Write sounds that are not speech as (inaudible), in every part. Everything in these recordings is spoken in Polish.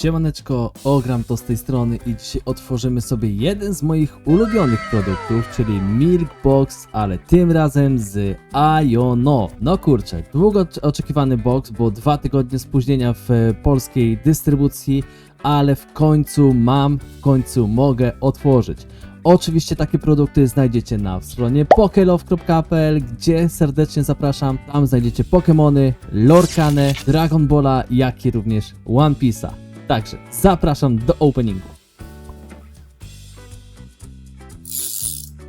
Siemaneczko, Ogram to z tej strony i dzisiaj otworzymy sobie jeden z moich ulubionych produktów, czyli Milk Box, ale tym razem z Iono. No kurczę, długo ocz- oczekiwany box, bo dwa tygodnie spóźnienia w e, polskiej dystrybucji, ale w końcu mam, w końcu mogę otworzyć. Oczywiście takie produkty znajdziecie na stronie pokelove.pl, gdzie serdecznie zapraszam. Tam znajdziecie Pokémony, Lorkane, Dragon Balla, jak i również One Piece'a. Także zapraszam do openingu.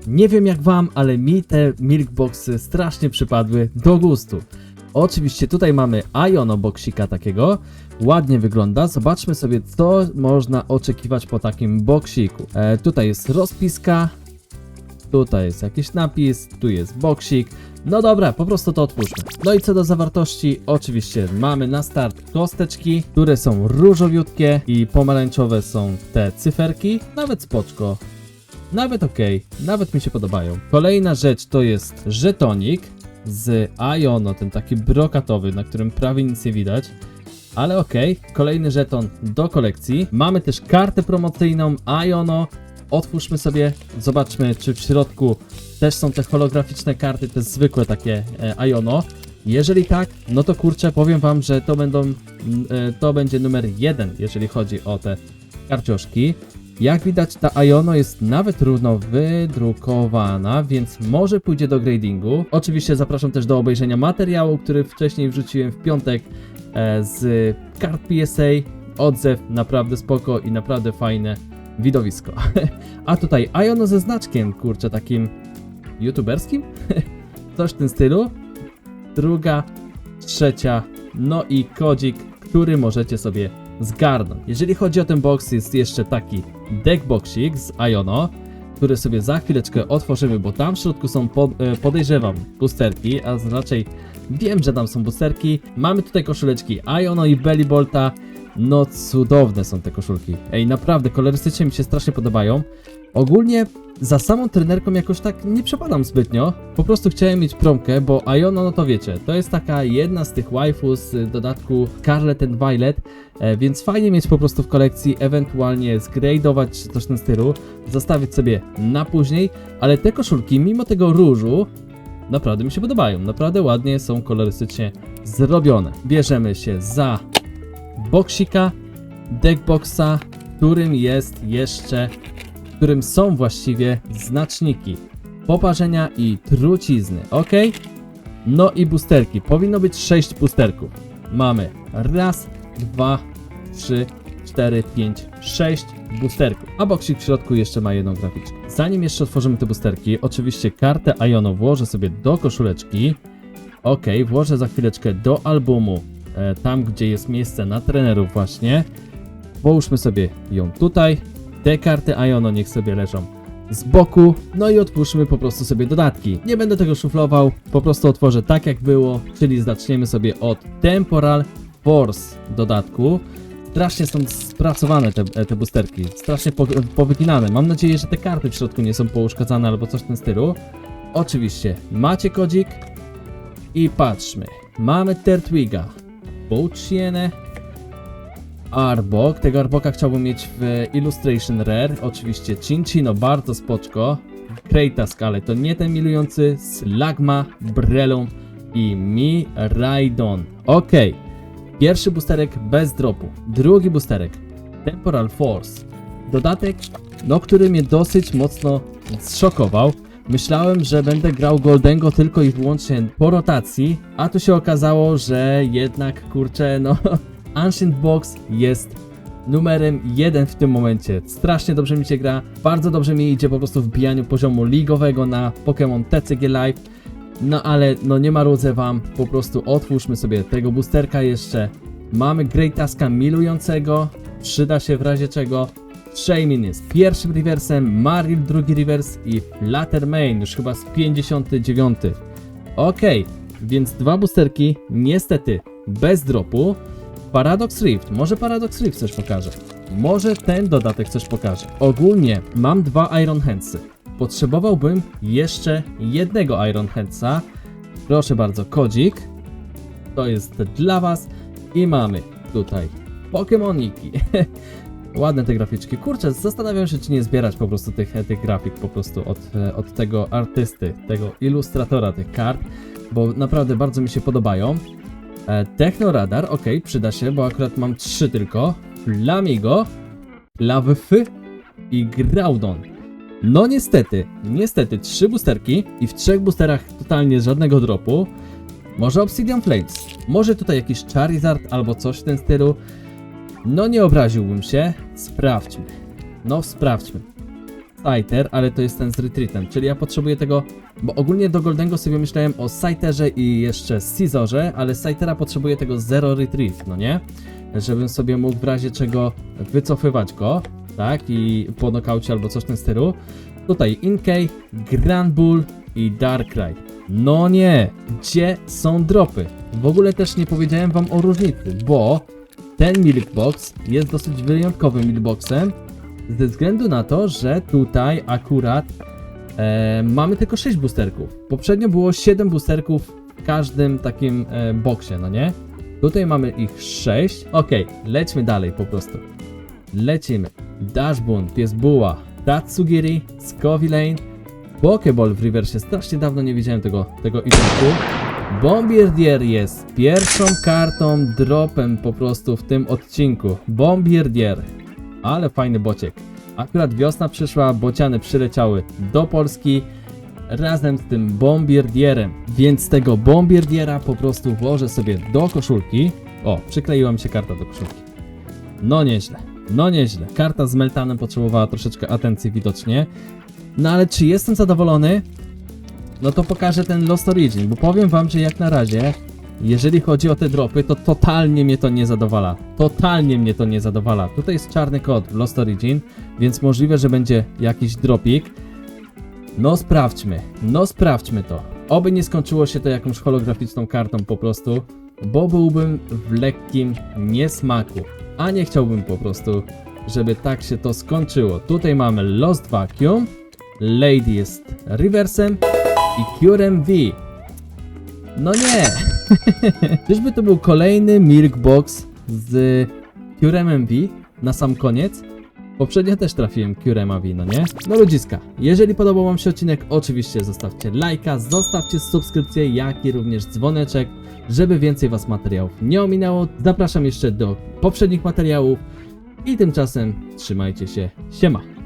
Nie wiem jak wam, ale mi te Milkboxy strasznie przypadły do gustu. Oczywiście tutaj mamy Iono boksika takiego. Ładnie wygląda. Zobaczmy sobie, co można oczekiwać po takim boksiku. E, tutaj jest rozpiska. Tutaj jest jakiś napis, tu jest boksik. No dobra, po prostu to otwórzmy. No i co do zawartości, oczywiście mamy na start kosteczki, które są różowiutkie i pomarańczowe są te cyferki. Nawet spoczko. Nawet okej, nawet mi się podobają. Kolejna rzecz to jest żetonik z Iono, ten taki brokatowy, na którym prawie nic nie widać. Ale okej, kolejny żeton do kolekcji. Mamy też kartę promocyjną Iono. Otwórzmy sobie, zobaczmy czy w środku też są te holograficzne karty, te zwykłe takie e, Iono. Jeżeli tak, no to kurczę, powiem wam, że to będą, e, to będzie numer jeden, jeżeli chodzi o te karcioszki. Jak widać, ta Iono jest nawet równo wydrukowana, więc może pójdzie do gradingu. Oczywiście zapraszam też do obejrzenia materiału, który wcześniej wrzuciłem w piątek e, z kart PSA. Odzew naprawdę spoko i naprawdę fajne widowisko. (laughs) A tutaj Iono ze znaczkiem, kurczę, takim youtuberskim? (laughs) Coś w tym stylu. Druga, trzecia, no i kodzik, który możecie sobie zgarnąć. Jeżeli chodzi o ten box, jest jeszcze taki deckboxik z Iono, który sobie za chwileczkę otworzymy, bo tam w środku są, pod, e, podejrzewam, boosterki, a raczej wiem, że tam są boosterki. Mamy tutaj koszuleczki Iono i Belly Bolta. No cudowne są te koszulki. Ej, naprawdę, kolorystycznie mi się strasznie podobają. Ogólnie za samą trenerką jakoś tak nie przepadam zbytnio. Po prostu chciałem mieć promkę, bo Iono, no to wiecie, to jest taka jedna z tych waifu z dodatku Scarlet and Violet, e, więc fajnie mieć po prostu w kolekcji, ewentualnie zgradować czy coś stylu, zostawić sobie na później, ale te koszulki, mimo tego różu, naprawdę mi się podobają. Naprawdę ładnie są kolorystycznie zrobione. Bierzemy się za boksika, deckboxa, którym jest jeszcze którym są właściwie znaczniki poparzenia i trucizny, ok? No i boosterki. Powinno być 6 boosterków. Mamy raz, dwa, trzy, cztery, pięć, sześć boosterków. A boksik w środku jeszcze ma jedną graficzkę. Zanim jeszcze otworzymy te boosterki, oczywiście kartę Iono włożę sobie do koszuleczki. Ok, włożę za chwileczkę do albumu, tam gdzie jest miejsce na trenerów właśnie. Połóżmy sobie ją tutaj. Te karty Iono niech sobie leżą z boku. No i otwórzmy po prostu sobie dodatki. Nie będę tego szuflował, po prostu otworzę tak jak było, czyli zaczniemy sobie od Temporal Force dodatku. Strasznie są spracowane te, te boosterki, strasznie po, powyginane. Mam nadzieję, że te karty w środku nie są pouszkadzane albo coś w tym stylu. Oczywiście macie kodzik i patrzmy. Mamy Tertwiga, Boachienę, Arbok. Tego Arboka chciałbym mieć w Illustration Rare. Oczywiście Cinchino, bardzo spoczko. Krejtask, ale to nie ten milujący. Slagma, Brelon i Mi Raidon. Ok. Pierwszy boosterek bez dropu. Drugi boosterek Temporal Force. Dodatek, no który mnie dosyć mocno zszokował. Myślałem, że będę grał Goldengo tylko i wyłącznie po rotacji, a tu się okazało, że jednak kurczę, no (laughs) Ancient Box jest numerem jeden w tym momencie. Strasznie dobrze mi się gra, bardzo dobrze mi idzie po prostu w bijaniu poziomu ligowego na Pokémon TCG Live. No ale no nie marudzę wam, po prostu otwórzmy sobie tego boosterka jeszcze. Mamy Great Taska milującego, przyda się w razie czego. Shaymin jest pierwszym reversem, Maril drugi reverse i Flutter Main już chyba z 59. Okej, więc dwa boosterki, niestety bez dropu. Paradox Rift, może Paradox Rift coś pokaże. Może ten dodatek coś pokaże. Ogólnie mam dwa Iron Handsy. Potrzebowałbym jeszcze jednego Iron Handsa. Proszę bardzo, kodzik. To jest dla was. I mamy tutaj Pokemoniki. (laughs) Ładne te graficzki. Kurczę, zastanawiam się, czy nie zbierać po prostu tych, tych grafik po prostu od, e, od tego artysty, tego ilustratora tych kart, bo naprawdę bardzo mi się podobają. E, Technoradar, ok, przyda się, bo akurat mam trzy tylko. Flamigo, Lawfy i Groudon. No niestety, niestety, trzy boosterki i w trzech boosterach totalnie żadnego dropu. Może Obsidian Flames, może tutaj jakiś Charizard albo coś w tym stylu. No nie obraziłbym się, sprawdźmy. No sprawdźmy. Scyther, ale to jest ten z retreatem, czyli ja potrzebuję tego, bo ogólnie do Goldego sobie myślałem o Scytherze i jeszcze Scizorze, ale Scythera potrzebuję tego Zero Retrieve, no nie? Żebym sobie mógł w razie czego wycofywać go, tak? I po knockoutie albo coś w tym stylu. Tutaj Inkay, Grand Bull i Darkrai. No nie, gdzie są dropy? W ogóle też nie powiedziałem wam o różnicy, bo ten Milkbox jest dosyć wyjątkowym Milkboxem, ze względu na to, że tutaj akurat e, mamy tylko 6 boosterków. Poprzednio było 7 boosterków w każdym takim e, boksie, no nie? Tutaj mamy ich 6. Okej, lećmy dalej po prostu. Lecimy. Dashbun, Pies Buła, Tatsugiri, Scovilane, Pokeball w reversie. Strasznie dawno nie widziałem tego, tego eventu. Bombirdier jest pierwszą kartą dropem po prostu w tym odcinku. Bombirdier. Ale fajny bociek. Akurat wiosna przyszła, bociany przyleciały do Polski razem z tym bombierdierem. Więc tego bombierdiera po prostu włożę sobie do koszulki. O, przykleiła mi się karta do koszulki. No nieźle, no nieźle. Karta z Meltanem potrzebowała troszeczkę atencji widocznie. No ale czy jestem zadowolony? No to pokażę ten Lost Origin, bo powiem wam, że jak na razie, jeżeli chodzi o te dropy, to totalnie mnie to nie zadowala. Totalnie mnie to nie zadowala. Tutaj jest czarny kod w Lost Origin, więc możliwe, że będzie jakiś dropik. No sprawdźmy, no sprawdźmy to. Oby nie skończyło się to jakąś holograficzną kartą po prostu, bo byłbym w lekkim niesmaku. A nie chciałbym po prostu, żeby tak się to skończyło. Tutaj mamy Lost Vacuum, Lady jest reversem i Curem V. No nie! (laughs) Czyżby to był kolejny Milk Box z Curemem V na sam koniec? Poprzednio też trafiłem Curema V, no nie? No ludziska, jeżeli podobał wam się odcinek, oczywiście zostawcie lajka, zostawcie subskrypcję, jak i również dzwoneczek, żeby więcej was materiałów nie ominęło. Zapraszam jeszcze do poprzednich materiałów i tymczasem trzymajcie się, siema!